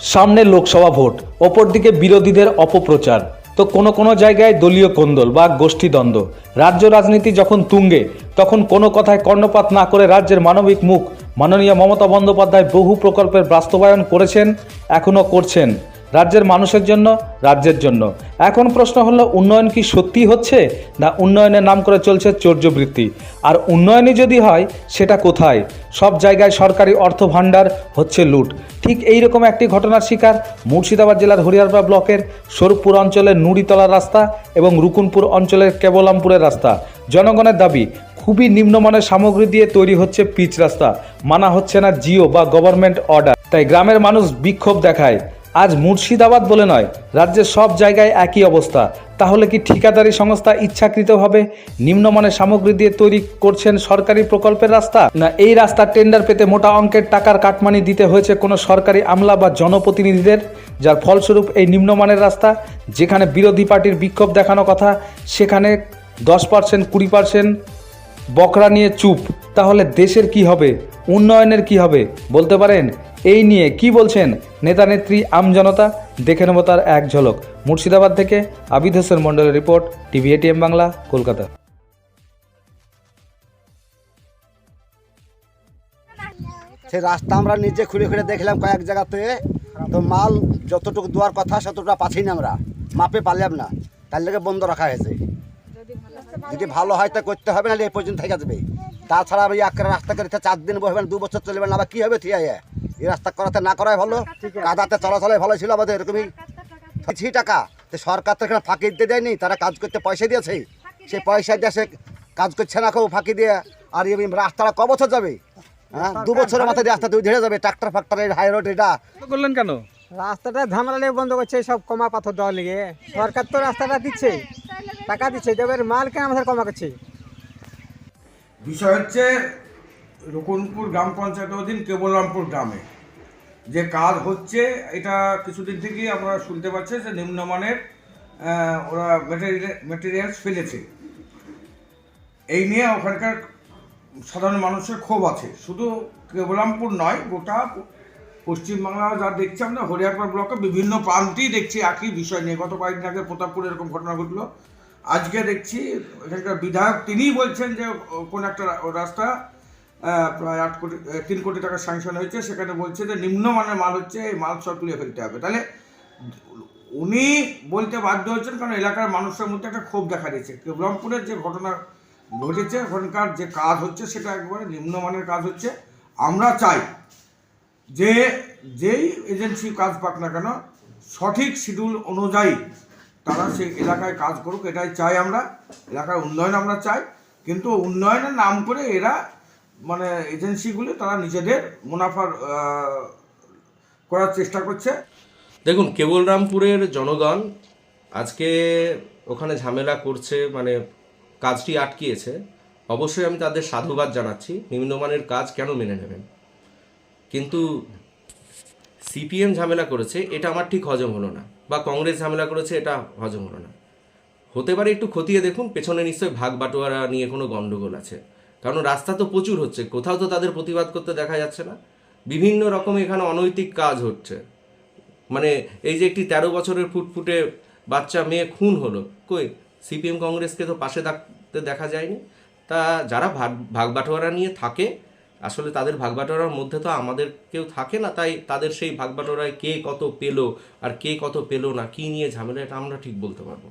সামনে লোকসভা ভোট, অপরদিকে বিরোধীদের অপপ্রচার। তো কোনো কোনো জায়গায় দলীয় কোন্দল বা গোষ্ঠীদ্বন্দ্ব। রাজ্য রাজনীতি যখন তুঙ্গে, তখন কোনো কথায় কর্ণপাত না করে রাজ্যের মানবিক মুখ মাননীয় মমতা বন্দ্যোপাধ্যায় বহু প্রকল্পের বাস্তবায়ন করেছেন, এখনও করছেন। রাজ্যের মানুষের জন্য, রাজ্যের জন্য। এখন প্রশ্ন হলো, উন্নয়ন কি সত্যি হচ্ছে, না উন্নয়নের নাম করে চলছে চৌর্যবৃত্তি আর উন্নয়নই যদি হয়, সেটা কোথায়? সব জায়গায় সরকারি অর্থ ভাণ্ডার হচ্ছে লুট। ঠিক এই রকম একটি ঘটনার শিকার মুর্শিদাবাদ জেলার হরিয়ারপাড়া ব্লকের স্বরূপপুর অঞ্চলের নুড়িতলা রাস্তা এবং রুকুনপুর অঞ্চলের কেবলামপুরের রাস্তা। জনগণের দাবি, খুবই নিম্নমানের সামগ্রী দিয়ে তৈরি হচ্ছে পিচ রাস্তা। মানা হচ্ছে না জিও বা গভর্নমেন্ট অর্ডার। তাই গ্রামের মানুষ বিক্ষোভ দেখায়। আজ মুর্শিদাবাদ বলে নয়, রাজ্যের সব জায়গায় একই অবস্থা। তাহলে কি ঠিকাদারি সংস্থা ইচ্ছাকৃতভাবে নিম্নমানের সামগ্রী দিয়ে তৈরি করছেন সরকারি প্রকল্পের রাস্তা? না, এই রাস্তার টেন্ডার পেতে মোটা অঙ্কের টাকার কাটমানি দিতে হয়েছে কোনো সরকারি আমলা বা জনপ্রতিনিধিদের? যার ফলস্বরূপ এই নিম্নমানের রাস্তা, যেখানে বিরোধী পার্টির বিক্ষোভ দেখানো কথা, সেখানে দশ পার্সেন্ট, কুড়ি পার্সেন্ট বকরা নিয়ে চুপ। তাহলে দেশের কি হবে? উন্নয়নের কি হবে? বলতে পারেন এই নিয়ে কি বলছেন নেতা নেত্রী আমজনতা দেখে নেব তার এক ঝলক। মুর্শিদাবাদ থেকে আবিদ হোসেন মন্ডলের report, TV ATM Bangla, Kolkata. সেই রাস্তা আমরা নিজে খুঁড়ে খুঁড়ে দেখলাম কয়েক জায়গাতে। তো মাল যতটুকু দেওয়ার কথা ততটুকু পাচ্ছি না আমরা। মাপে পারলাম না। তার লেগে বন্ধ রাখা হয়েছে। যদি ভালো হয় তা করতে হবে, নাহলে এই পর্যন্ত থেকে যাবে। তাছাড়া আমি এক রাস্তা করে চার দিন বসবেন, দু বছর চলবে না, আবার কী হবে ঠিক এই রাস্তা করাতে না করাই ভালো। কাদাতে চলাচলে ভালো ছিল আমাদের এরকমই। কিছু টাকা। তো সরকার তো এখানে ফাঁকি দিতে দেয়নি তারা কাজ করতে পয়সা দিয়েছে। সেই পয়সা দিয়ে সে কাজ করছে না কেউ ফাঁকি দিয়ে। আর এই রাস্তাটা ক বছর যাবে? হ্যাঁ দু বছরের মাথায় দিয়ে রাস্তা দুই ধরে যাবে ট্রাক্টর ফাক্টর হাই রোড এটা। করলেন কেন? রাস্তাটা ঝামেলা লেগে বন্ধ করছে সব কমা পাথর দেওয়ার লেগে। সরকার তো রাস্তাটা দিচ্ছে টাকা দিচ্ছে এবার মাল কেন আমাদের কমা করছে। বিষয় হচ্ছে রকুনপুর গ্রাম পঞ্চায়েত অধীন কেবলরামপুর গ্রামে। যে কাজ হচ্ছে, এটা কিছুদিন থেকেই আমরা শুনতে পাচ্ছেন যে নিম্নমানের ওরা মেটেরিয়ালস ফেলেছে। এই নিয়ে ওখানকার সাধারণ মানুষের ক্ষোভ আছে। শুধু কেবলামপুর নয়, গোটা পশ্চিমবাংলা যা দেখছি আমরা হরিয়ারপাড় ব্লকে বিভিন্ন প্রান্তেই দেখছি একই বিষয় নিয়ে। গত কয়েকদিন আগে প্রতাপপুরে এরকম ঘটনা ঘটলো। আজকে দেখছি এখানকার বিধায়ক, তিনিই বলছেন যে, কোন একটা রাস্তা প্রায় আট কোটি তিন কোটি টাকা স্যাংশন হয়েছে। সেখানে বলছে যে নিম্নমানের মাল হচ্ছে, এই মাল সব তুলে ফেলতে হবে। তাহলে উনি বলতে বাধ্য হচ্ছেন, কারণ এলাকার মানুষের মধ্যে একটা ক্ষোভ দেখা দিয়েছে। কেবলমপুরের যে ঘটনা ঘটেছে ওখানকার যে কাজ হচ্ছে, সেটা একবারে নিম্নমানের কাজ হচ্ছে। আমরা চাই যে, যেই এজেন্সি কাজ পাক না কেন, সঠিক শিডিউল অনুযায়ী তারা সেই এলাকায় কাজ করুক, এটাই চাই আমরা। এলাকার উন্নয়ন আমরা চাই। কিন্তু উন্নয়নের নাম করে এরা মানে এজেন্সিগুলি তারা নিজেদের মুনাফার করার চেষ্টা করছে। দেখুন, কেবলরামপুরের জনগণ আজকে ওখানে ঝামেলা করছে মানে কাজটি আটকিয়েছে। অবশ্যই আমি তাদের সাধুবাদ জানাচ্ছি, নিম্নমানের কাজ কেন মেনে নেবেন? কিন্তু সিপিএম ঝামেলা করেছে, এটা আমার ঠিক হজম হলো না, বা কংগ্রেস ঝামেলা করেছে, এটা হজম হলো না। হতে পারে একটু খতিয়ে দেখুন, পেছনে নিশ্চয়ই ভাগ বাটোয়ারা নিয়ে কোনো গন্ডগোল আছে। কারণ রাস্তা তো প্রচুর হচ্ছে, কোথাও তো তাদের প্রতিবাদ করতে দেখা যাচ্ছে না। বিভিন্ন রকম এখানে অনৈতিক কাজ হচ্ছে। মানে এই যে একটি তেরো বছরের ফুটফুটে বাচ্চা, মেয়ে, খুন হলো, কই? সিপিএম কংগ্রেসকে তো পাশে থাকতে দেখা যায়নি। তা যারা ভাগ ভাগ বাটোয়ারা নিয়ে থাকে, আসলে তাদের ভাগ বাটোয়ারার মধ্যে তো আমাদের কেউ থাকে না, তাই তাদের সেই ভাগ বাটোয়ারায় কে কত পেল আর কে কত পেল না, কী নিয়ে ঝামেলা, এটা আমরা ঠিক বলতে পারব